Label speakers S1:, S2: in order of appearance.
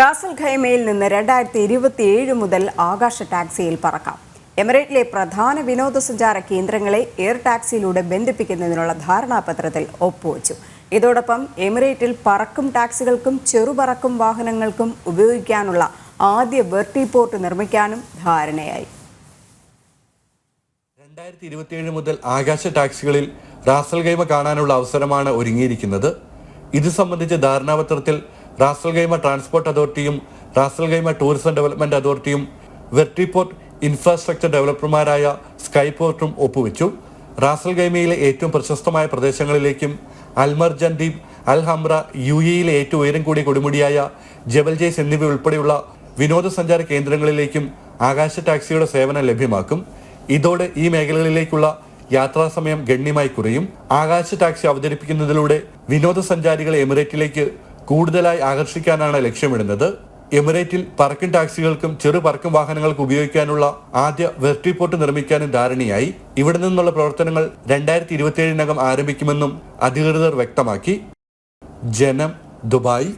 S1: Ras al ഖൈമയിൽ നിന്ന് രണ്ടായിരത്തി ഇരുപത്തിയേഴ് മുതൽ ആകാശ ടാക്സിയിൽ പറക്കാം. എമിറേറ്റിലെ പ്രധാന വിനോദസഞ്ചാര കേന്ദ്രങ്ങളെ എയർ ടാക്സിയിലൂടെ ബന്ധിപ്പിക്കുന്നതിനുള്ള ധാരണാപത്രത്തിൽ ഒപ്പുവച്ചു. ഇതോടൊപ്പം എമിറേറ്റിൽ പറക്കും ടാക്സികൾക്കും ചെറുപറക്കും വാഹനങ്ങൾക്കും ഉപയോഗിക്കാനുള്ള ആദ്യ വെർട്ടിപോർട്ട് നിർമ്മിക്കാനും ധാരണയായി.
S2: രണ്ടായിരത്തി ഇരുപത്തിയേഴ് മുതൽ ആകാശ ടാക്സികളിൽ റാസൽ ഗൈമ കാണാനുള്ള അവസരമാണ് ഒരുങ്ങിയിരിക്കുന്നത്. ഇത് സംബന്ധിച്ച ധാരണാപത്രത്തിൽ റാസൽ ഗൈമ ട്രാൻസ്പോർട്ട് അതോറിറ്റിയും Ras al Khaimah tourism development അതോറിറ്റിയും വെർട്ടിപോർട്ട് ഇൻഫ്രാസ്ട്രക്ചർ ഡെവലപ്പർമാരായ സ്കൈപോർട്ടും ഒപ്പുവെച്ചു. റാസൽ ഗൈമയിലെ ഏറ്റവും പ്രശസ്തമായ പ്രദേശങ്ങളിലേക്കും അൽമർജൻ ദ്വീപ് അൽ ഹംറ യു എയിലെ ഏറ്റവും ഉയരം കൂടിയ കൊടുമുടിയായ ജബൽ ജയ്സ് എന്നിവ ഉൾപ്പെടെയുള്ള വിനോദസഞ്ചാര കേന്ദ്രങ്ങളിലേക്കും ആകാശ ടാക്സിയുടെ സേവനം ലഭ്യമാക്കും. ഇതോടെ ഈ മേഖലകളിലേക്കുള്ള യാത്രാ സമയം ഗണ്യമായി കുറയും. ആകാശ ടാക്സി അവതരിപ്പിക്കുന്നതിലൂടെ വിനോദസഞ്ചാരികളെ എമിറേറ്റിലേക്ക് കൂടുതലായി ആകർഷിക്കാനാണ് ലക്ഷ്യമിടുന്നത്. എമിറേറ്റിൽ പറക്കും ടാക്സികൾക്കും ചെറു പറക്കും വാഹനങ്ങൾക്കും ഉപയോഗിക്കാനുള്ള ആദ്യ വെർട്ടിപ്പോർട്ട് നിർമ്മിക്കാനും ധാരണയായി. ഇവിടെ നിന്നുള്ള പ്രവർത്തനങ്ങൾ രണ്ടായിരത്തി ഇരുപത്തിയേഴിനകം ആരംഭിക്കുമെന്നും അധികൃതർ വ്യക്തമാക്കി. ജനം ദുബായ്.